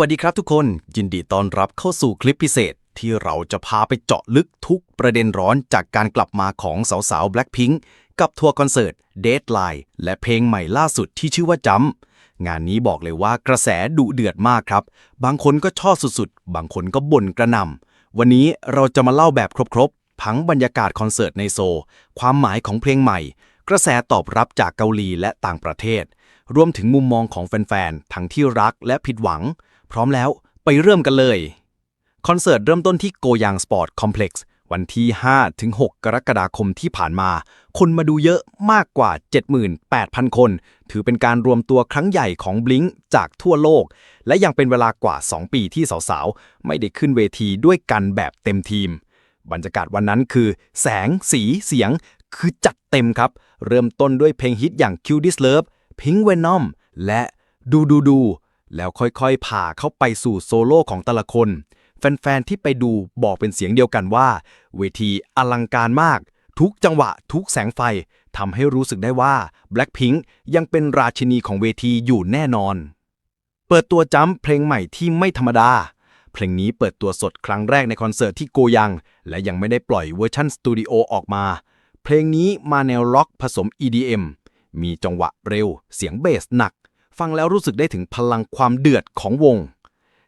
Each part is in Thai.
วัสดีครับทุกคน ยินดีต้อนรับเข้าสู่คลิปพิเศษ ที่เราจะพาไปเจาะลึกทุกประเด็นร้อนจากการกลับมาของสาวๆ Blackpink กับทัวร์คอนเสิร์ต Deadline และเพลงใหม่ล่าสุดที่ชื่อว่าจำงานนี้บอกเลยว่ากระแสดุเดือดมากครับ บางคนก็ชอบสุดๆ บางคนก็บ่นกระนำวันนี้เราจะมาเล่าแบบครบๆทั้งบรรยากาศคอนเสิร์ตในโซ ความหมายของเพลงใหม่ กระแสตอบรับจากเกาหลีและต่างประเทศ รวมถึงมุมมองของแฟนๆทั้งที่รักและผิดหวัง พร้อมแล้วไปเริ่มกันเลย คอนเสิร์ตเริ่มต้นที่โกยังสปอร์ตคอมเพล็กซ์วันที่5-6กรกฎาคมที่ผ่านมา คนมาดูเยอะมากกว่า 78,000 คน ถือเป็นการรวมตัวครั้งใหญ่ของบลิงจากทั่วโลก และยังเป็นเวลากว่า 2 ปีที่สาวๆ ไม่ได้ขึ้นเวทีด้วยกันแบบเต็มทีม บรรยากาศวันนั้นคือ แสง สี เสียง คือจัดเต็มครับ เริ่มต้นด้วยเพลงฮิตอย่าง Q This Love Pink Venom และดูดูดู แล้วค่อยๆผ่าเข้าไปสู่โซโล่ของแต่ละคน แฟน ๆ ที่ไปดูบอกเป็นเสียงเดียวกันว่า เวทีอลังการมาก ทุกจังหวะ ทุกแสงไฟทำให้รู้สึกได้ว่า Blackpink ยังเป็นราชินีของเวทีอยู่แน่นอน เปิดตัวจัมป์เพลงใหม่ที่ไม่ธรรมดา เพลงนี้เปิดตัวสดครั้งแรกในคอนเสิร์ตที่โกยัง และยังไม่ได้ปล่อยเวอร์ชันสตูดิโอออกมา เพลงนี้มาแนวล็อกผสม EDM มีจังหวะเร็ว เสียงเบสหนัก ฟังแล้วรู้สึกได้ถึงพลังความเดือดของวง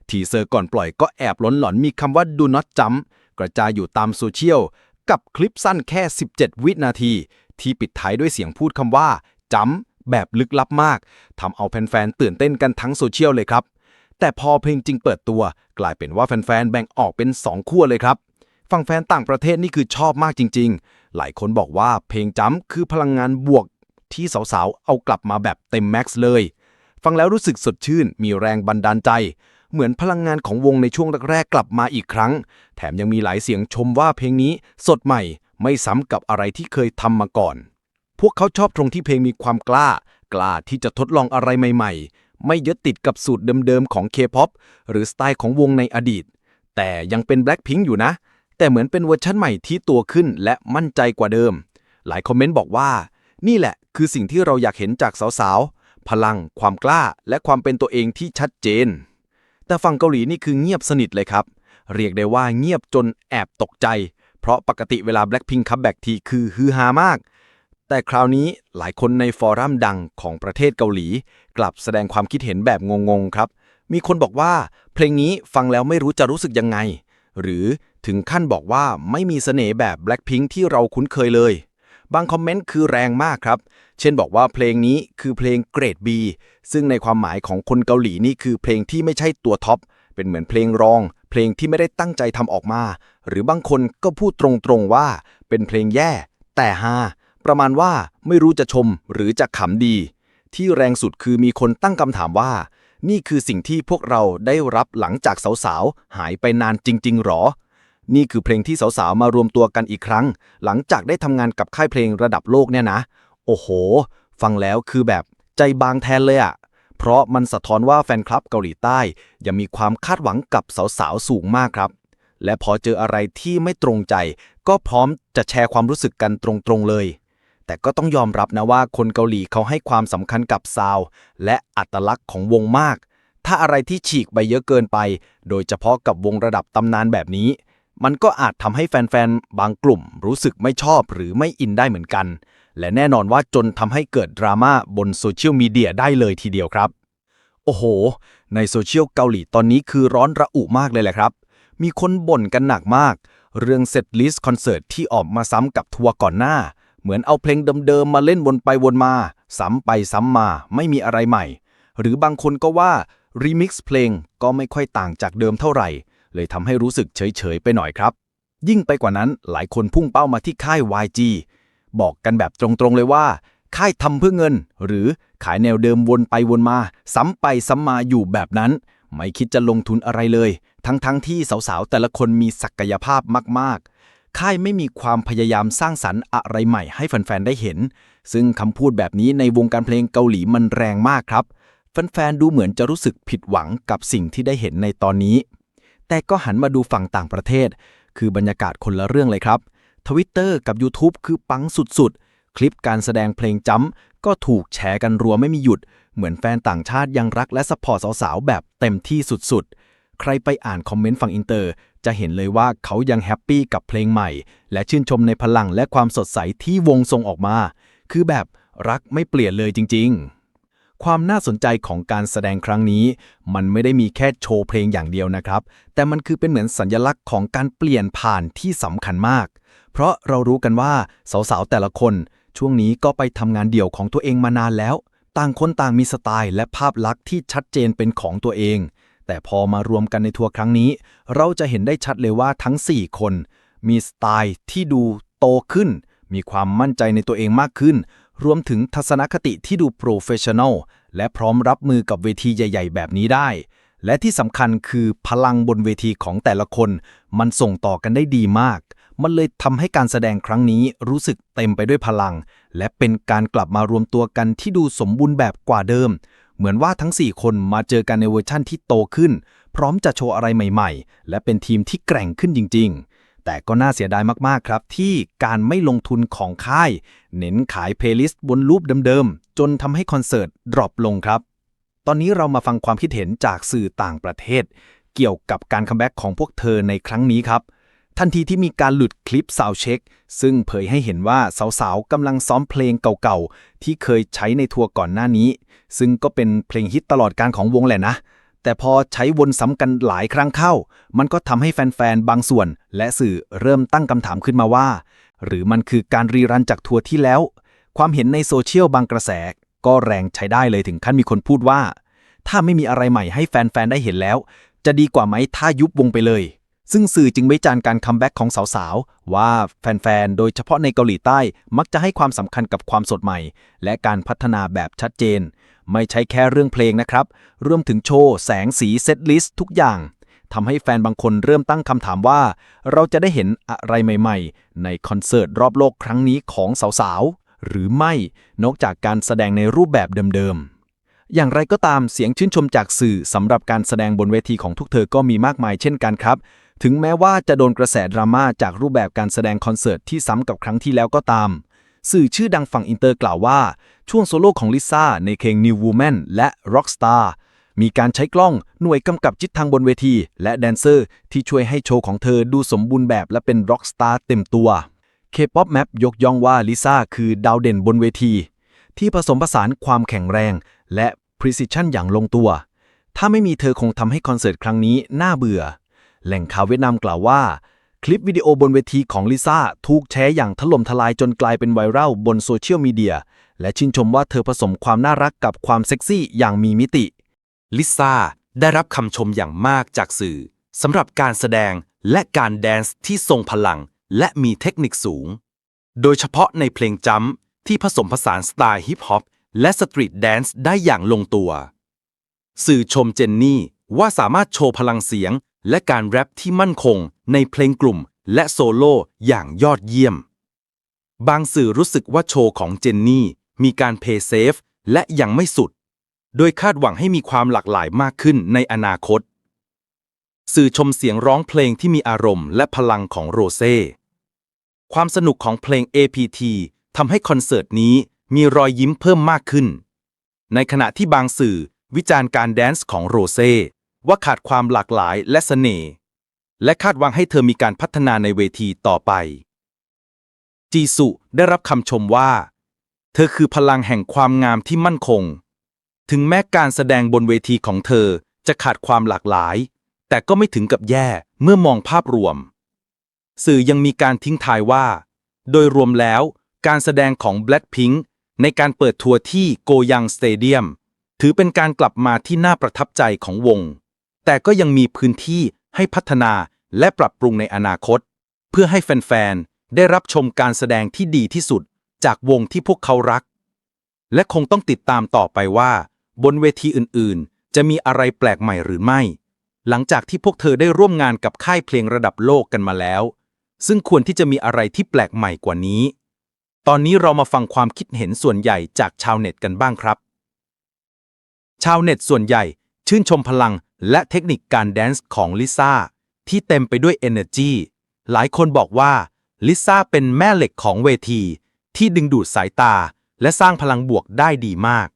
ทีเซอร์ก่อนปล่อยก็แอบล้นหลอนมีคำว่า do not jump กระจายอยู่ตามโซเชียล กับคลิปสั้นแค่ 17 วินาที ที่ปิดท้ายด้วยเสียงพูดคำว่าจำแบบลึกลับมากทำเอาแฟนๆตื่นเต้นกันทั้งโซเชียลเลยครับ แต่พอเพลงจริงเปิดตัว กลายเป็นว่าแฟนๆแบ่งออกเป็น 2 ขั้วเลยครับฝั่งแฟนต่างประเทศนี่คือชอบมากจริง ๆ หลายคนบอกว่าเพลงจำคือพลังงานบวกที่สาวๆ เอากลับมาแบบเต็มแม็กซ์เลย ฟังแล้วรู้สึกสดชื่น มีแรงบันดาลใจ เหมือนพลังงานของวงในช่วงแรกๆกลับมาอีกครั้ง แถมยังมีหลายเสียงชมว่าเพลงนี้สดใหม่ ไม่ซ้ำกับอะไรที่เคยทำมาก่อน พวกเขาชอบตรงที่เพลงมีความกล้า กล้าที่จะทดลองอะไรใหม่ ๆ ไม่ยึดติดกับสูตรเดิมๆของ K-POP หรือสไตล์ของวงในอดีต แต่ยังเป็น Blackpink อยู่นะ แต่เหมือนเป็นเวอร์ชันใหม่ที่ตัวขึ้นและมั่นใจกว่าเดิม หลายคอมเมนต์บอกว่า นี่แหละคือสิ่งที่เราอยากเห็นจากสาวๆ พลัง ความกล้า และความเป็นตัวเองที่ชัดเจน แต่ฝั่งเกาหลีนี่คือเงียบสนิทเลยครับ เรียกได้ว่าเงียบจนแอบตกใจ เพราะปกติเวลา Blackpink คัมแบ็กทีคือฮือฮามาก แต่คราวนี้หลายคนในฟอรัมดังของประเทศเกาหลี กลับแสดงความคิดเห็นแบบงงๆครับ มีคนบอกว่าเพลงนี้ฟังแล้วไม่รู้จะรู้สึกยังไง หรือถึงขั้นบอกว่าไม่มีเสน่ห์แบบ Blackpink ที่เราคุ้นเคยเลย บางคอมเมนต์คือแรงมากครับ เช่นบอกว่าเพลงนี้คือเพลงเกรด B ซึ่งในความหมายของคนเกาหลีนี่คือเพลงที่ไม่ใช่ตัวท็อป เป็นเหมือนเพลงรอง เพลงที่ไม่ได้ตั้งใจทำออกมา หรือบางคนก็พูดตรงๆว่า เป็นเพลงแย่ แต่ฮาประมาณว่าไม่รู้จะชมหรือจะขำดี ที่แรงสุดคือมีคนตั้งคำถามว่า นี่คือสิ่งที่พวกเราได้รับหลังจากสาวๆหายไปนานจริงๆหรอ นี่คือเพลงที่สาวๆ มารวมตัวกันอีกครั้ง หลังจากได้ทำงานกับค่ายเพลงระดับโลกเนี่ยนะ โอ้โห ฟังแล้วคือแบบใจบางแทนเลยอะเพราะมันสะท้อนว่าแฟนคลับเกาหลีใต้ยังมีความคาดหวังกับสาวๆ สูงมากครับ และพอเจออะไรที่ไม่ตรงใจ ก็พร้อมจะแชร์ความรู้สึกกันตรงๆเลย แต่ก็ต้องยอมรับนะว่าคนเกาหลีเขาให้ความสำคัญกับซาว และอัตลักษณ์ของวงมาก ถ้าอะไรที่ฉีกไปเยอะเกินไป โดยเฉพาะกับวงระดับตำนานแบบนี้ มันก็อาจทำให้แฟนๆ บางกลุ่มรู้สึกไม่ชอบหรือไม่อินได้เหมือนกัน และแน่นอนว่าจนทำให้เกิดดราม่าบนโซเชียลมีเดียได้เลยทีเดียวครับ โอ้โห ในโซเชียลเกาหลีตอนนี้คือร้อนระอุมากเลยแหละครับ มีคนบ่นกันหนักมาก เรื่องเซตลิสต์คอนเสิร์ตที่ออกมาซ้ำกับทัวร์ก่อนหน้า เหมือนเอาเพลงเดิมๆมาเล่นวนไปวนมา ซ้ำไปซ้ำมาไม่มีอะไรใหม่ หรือบางคนก็ว่ารีมิกซ์เพลงก็ไม่ค่อยต่างจากเดิมเท่าไหร่ เลยทำให้รู้สึกเฉย ๆ ไปหน่อยครับ ยิ่งไปกว่านั้นหลายคนพุ่งเป้ามาที่ค่าย YG บอกกันแบบตรง ๆ เลยว่า ค่ายทำเพื่อเงิน หรือขายแนวเดิมวนไปวนมา ซ้ำไปซ้ำมาอยู่แบบนั้น ไม่คิดจะลงทุนอะไรเลย ทั้งๆทที่สาว ๆ แต่ละคนมีศักยภาพมาก ๆค่ายไม่มีความพยายามสร้างสรรค์อะไรใหม่ให้แฟน ๆ ได้เห็น ซึ่งคำพูดแบบนี้ในวงการเพลงเกาหลีมันแรงมากครับ แฟน ๆ ดูเหมือนจะรู้สึกผิดหวังกับสิ่งที่ได้เห็นในตอนนี้ แต่ก็หันมาดูฝั่งต่างประเทศ คือบรรยากาศคนละเรื่องเลยครับทวิตเตอร์กับ YouTube คือปังสุดๆ คลิปการแสดงเพลงจ้ำก็ถูกแชร์กันรัวไม่มีหยุด เหมือนแฟนต่างชาติยังรักและสปอร์ตสาวๆ แบบเต็มที่สุดๆ ใครไปอ่านคอมเมนต์ฝั่งอินเตอร์ จะเห็นเลยว่าเขายังแฮปปี้กับเพลงใหม่ และชื่นชมในพลังและความสดใสที่วงส่งออกมา คือแบบรักไม่เปลี่ยนเลยจริง ๆ ความน่าสนใจของการแสดงครั้งนี้ มันไม่ได้มีแค่โชว์เพลงอย่างเดียวนะครับ แต่มันคือเป็นเหมือนสัญลักษณ์ของการเปลี่ยนผ่านที่สำคัญมาก เพราะเรารู้กันว่าสาวๆแต่ละคน ช่วงนี้ก็ไปทำงานเดี่ยวของตัวเองมานานแล้ว ต่างคนต่างมีสไตล์และภาพลักษณ์ที่ชัดเจนเป็นของตัวเอง แต่พอมารวมกันในทัวร์ครั้งนี้ เราจะเห็นได้ชัดเลยว่าทั้ง 4 คน มีสไตล์ที่ดูโตขึ้น มีความมั่นใจในตัวเองมากขึ้น รวมถึงทัศนคติที่ดูโปรเฟชชั่นอลและพร้อมรับมือกับเวทีใหญ่ ๆ แบบนี้ได้ และที่สำคัญคือพลังบนเวทีของแต่ละคน มันส่งต่อกันได้ดีมาก มันเลยทำให้การแสดงครั้งนี้รู้สึกเต็มไปด้วยพลัง และเป็นการกลับมารวมตัวกันที่ดูสมบูรณ์แบบกว่าเดิม เหมือนว่าทั้ง 4 คนมาเจอกันในเวอร์ชั่นที่โตขึ้น พร้อมจะโชว์อะไรใหม่ ๆ และเป็นทีมที่แกร่งขึ้นจริง ๆ แต่ก็น่าเสียดายมากๆครับ ที่การไม่ลงทุนของค่าย เน้นขายเพลย์ลิสต์บนรูปเดิมๆ จนทำให้คอนเสิร์ตดรอปลงครับ ตอนนี้เรามาฟังความคิดเห็นจากสื่อต่างประเทศ เกี่ยวกับการคัมแบ็กของพวกเธอในครั้งนี้ครับ ทันทีที่มีการหลุดคลิปซาวเช็ค ซึ่งเผยให้เห็นว่าสาวๆกำลังซ้อมเพลงเก่าๆ ที่เคยใช้ในทัวร์ก่อนหน้านี้ ซึ่งก็เป็นเพลงฮิตตลอดการของวงแหละนะ แต่พอใช้วนซ้ำกันหลายครั้งเข้า มันก็ทำให้แฟนๆ บางส่วน และสื่อเริ่มตั้งคำถามขึ้นมาว่า หรือมันคือการรีรันจากทัวร์ที่แล้ว ความเห็นในโซเชียลบางกระแส ก็แรงใช้ได้เลยถึงขั้นมีคนพูดว่า ถ้าไม่มีอะไรใหม่ให้แฟนๆ ได้เห็นแล้ว จะดีกว่าไหมถ้ายุบวงไปเลย ซึ่งสื่อจึงวิจารณ์การคัมแบ็กของสาวๆ ว่าแฟนๆ โดยเฉพาะในเกาหลีใต้ มักจะให้ความสำคัญกับความสดใหม่ และการพัฒนาแบบชัดเจน ไม่ใช่แค่เรื่องเพลงนะครับ รวมถึงโชว์ แสงสีเซตลิสต์ทุกอย่างทำให้แฟนบางคนเริ่มตั้งคำถามว่า เราจะได้เห็นอะไรใหม่ๆ ในคอนเสิร์ตรอบโลกครั้งนี้ของสาวๆ หรือไม่นอกจากการแสดงในรูปแบบเดิมๆ อย่างไรก็ตามเสียงชื่นชมจากสื่อสำหรับการแสดงบนเวทีของทุกเธอก็มีมากมายเช่นกันครับ ถึงแม้ว่าจะโดนกระแสดราม่าจากรูปแบบการแสดงคอนเสิร์ตที่ซ้ำกับครั้งที่แล้วก็ตาม สื่อชื่อดังฝั่งอินเตอร์กล่าวว่า ช่วงโซโล่ของลิซ่าในเพลง New Woman และ Rockstar มีการใช้กล้องหน่วยกำกับจิตทางบนเวที และแดนเซอร์ที่ช่วยให้โชว์ของเธอดูสมบูรณ์แบบและเป็น Rockstar เต็มตัว K-POP Map ยกย่องว่าลิซ่าคือดาวเด่นบนเวที ที่ผสมผสานความแข็งแรง และ precision อย่างลงตัว ถ้าไม่มีเธอคงทำให้คอนเสิร์ตครั้งนี้น่าเบื่อ แหล่งข่าวเวียดนามกล่าวว่า คลิปวิดีโอบนเวทีของลิซ่าถูกแชร์อย่างถล่มทลายจนกลายเป็นไวรัลบนโซเชียลมีเดีย และชื่นชมว่าเธอผสมความน่ารักกับความเซ็กซี่อย่างมีมิติ ลิซ่าได้รับคำชมอย่างมากจากสื่อสำหรับการแสดงและการแดนซ์ที่ทรงพลัง และมีเทคนิคสูง โดยเฉพาะในเพลงจัมที่ผสมผสานสไตล์ฮิปฮอปและสตรีทแดนซ์ได้อย่างลงตัว สื่อชมเจนนี่ว่าสามารถโชว์พลังเสียง และการแรปที่มั่นคงในเพลงกลุ่มและโซโล่อย่างยอดเยี่ยม บางสื่อรู้สึกว่าโชว์ของเจนนี่ มีการเพย์เซฟและยังไม่สุด โดยคาดหวังให้มีความหลากหลายมากขึ้นในอนาคต สื่อชมเสียงร้องเพลงที่มีอารมณ์และพลังของโรเซ่ความสนุกของเพลง APT ทำให้คอนเสิร์ตนี้มีรอยยิ้มเพิ่มมากขึ้น ในขณะที่บางสื่อวิจารณ์การแดนซ์ของโรเซ่ว่าขาดความหลากหลายและเสน่ห์และคาดหวังให้เธอมีการพัฒนาในเวทีต่อไป จีสุได้รับคำชมว่า เธอคือพลังแห่งความงามที่มั่นคง ถึงแม้การแสดงบนเวทีของเธอจะขาดความหลากหลาย แต่ก็ไม่ถึงกับแย่เมื่อมองภาพรวม สื่อยังมีการทิ้งทายว่า โดยรวมแล้วการแสดงของ Blackpink ในการเปิดทัวร์ที่โกยังสเตเดียมถือเป็นการกลับมาที่น่าประทับใจของวง แต่ก็ยังมีพื้นที่ให้พัฒนาและปรับปรุงในอนาคต เพื่อให้แฟน ๆ ได้รับชมการแสดงที่ดีที่สุด จากวงที่พวกเขารัก และคงต้องติดตามต่อไปว่า บนเวทีอื่นๆ จะมีอะไรแปลกใหม่หรือไม่ หลังจากที่พวกเธอได้ร่วมงานกับค่ายเพลงระดับโลกกันมาแล้ว ซึ่งควรที่จะมีอะไรที่แปลกใหม่กว่านี้ ตอนนี้เรามาฟังความคิดเห็นส่วนใหญ่จากชาวเน็ตกันบ้างครับ ชาวเน็ตส่วนใหญ่ชื่นชมพลังและเทคนิคการแดนซ์ของลิซ่าที่เต็มไปด้วย energy หลายคนบอกว่าลิซ่าเป็นแม่เหล็กของเวที ที่ดึงดูดสายตา และสร้างพลังบวกได้ดีมาก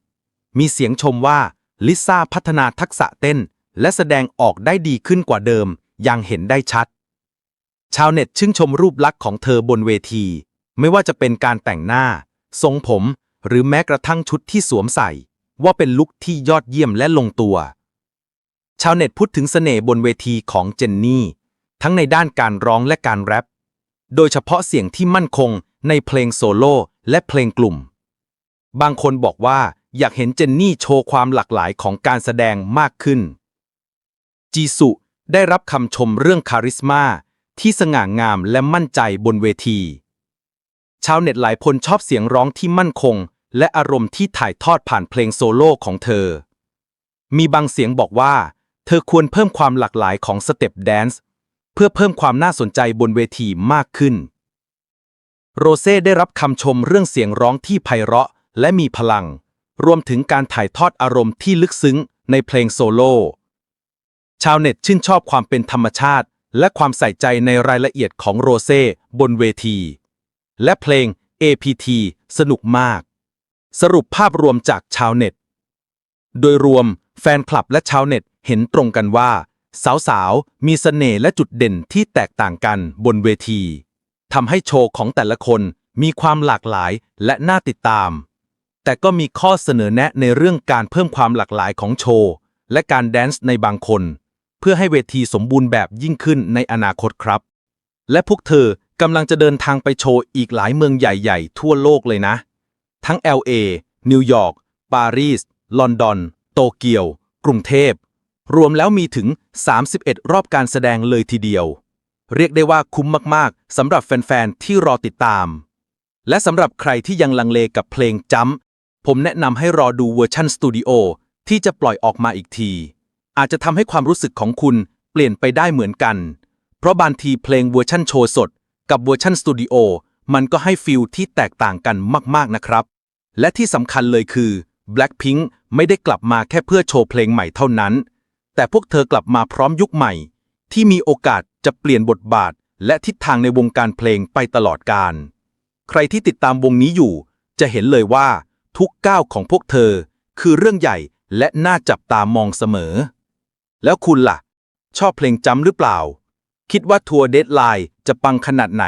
มีเสียงชมว่าลิซ่าพัฒนาทักษะเต้น และแสดงออกได้ดีขึ้นกว่าเดิม อย่างเห็นได้ชัด ชาวเน็ตชื่นชมรูปลักษณ์ของเธอบนเวที ไม่ว่าจะเป็นการแต่งหน้า ทรงผม หรือแม้กระทั่งชุดที่สวมใส่ ว่าเป็นลุคที่ยอดเยี่ยมและลงตัว ชาวเน็ตพูดถึงเสน่ห์บนเวทีของเจนนี่ ทั้งในด้านการร้องและการแรป โดยเฉพาะเสียงที่มั่นคง ในเพลงโซโล่และเพลงกลุ่ม บางคนบอกว่าอยากเห็นเจนนี่โชว์ความหลากหลายของการแสดงมากขึ้น จีสุได้รับคำชมเรื่องคาริสมาที่สง่างามและมั่นใจบนเวที ชาวเน็ตหลายคนชอบเสียงร้องที่มั่นคง และอารมณ์ที่ถ่ายทอดผ่านเพลงโซโล่ของเธอ มีบางเสียงบอกว่า เธอควรเพิ่มความหลากหลายของสเต็ปแดนซ์เพื่อเพิ่มความน่าสนใจบนเวทีมากขึ้น โรเซ่ได้รับคำชมเรื่องเสียงร้องที่ไพเราะ และมีพลัง รวมถึงการถ่ายทอดอารมณ์ที่ลึกซึ้งในเพลงโซโล่ ชาวเน็ตชื่นชอบความเป็นธรรมชาติ และความใส่ใจในรายละเอียดของโรเซ่บนเวที และเพลง APT สนุกมาก สรุปภาพรวมจากชาวเน็ต โดยรวมแฟนคลับและชาวเน็ตเห็นตรงกันว่า สาวๆ มีเสน่ห์และจุดเด่นที่แตกต่างกันบนเวที ทำให้โชว์ของแต่ละคนมีความหลากหลายและน่าติดตาม แต่ก็มีข้อเสนอแนะในเรื่องการเพิ่มความหลากหลายของโชว์ และการแดนซ์ในบางคน เพื่อให้เวทีสมบูรณ์แบบยิ่งขึ้นในอนาคตครับ และพวกเธอกำลังจะเดินทางไปโชว์อีกหลายเมืองใหญ่ๆ ทั่วโลกเลยนะ ทั้ง LA นิวยอร์ก ปารีส ลอนดอน โตเกียว กรุงเทพ รวมแล้วมีถึง 31 รอบการแสดงเลยทีเดียว เรียกได้ว่าคุ้มมากๆสำหรับแฟนๆ ที่รอติดตาม และสำหรับใครที่ยังลังเลกับเพลงจัมผมแนะนำให้รอดูเวอร์ชันสตูดิโอที่จะปล่อยออกมาอีกที อาจจะทำให้ความรู้สึกของคุณเปลี่ยนไปได้เหมือนกัน เพราะบางทีเพลงเวอร์ชันโชว์สด กับเวอร์ชันสตูดิโอมันก็ให้ฟีลที่แตกต่างกันมาก ๆนะครับ และที่สำคัญเลยคือ Blackpink ไม่ได้กลับมาแค่เพื่อโชว์เพลงใหม่เท่านั้น แต่พวกเธอกลับมาพร้อมยุคใหม่ ที่มีโอกาสจะเปลี่ยนบทบาท และทิศทางในวงการเพลงไปตลอดกาลใครที่ติดตามวงนี้อยู่ จะเห็นเลยว่าทุกก้าวของพวกเธอ คือเรื่องใหญ่และน่าจับตามองเสมอ แล้วคุณล่ะ ชอบเพลงจำหรือเปล่า คิดว่าทัวร์เดดไลน์จะปังขนาดไหน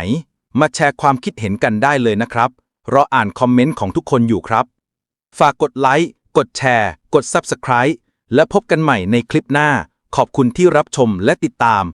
มาแชร์ความคิดเห็นกันได้เลยนะครับรออ่านคอมเมนต์ของทุกคนอยู่ครับ ฝากกดไลค์ กดแชร์ กด Subscribe และพบกันใหม่ในคลิปหน้า ขอบคุณที่รับชมและติดตาม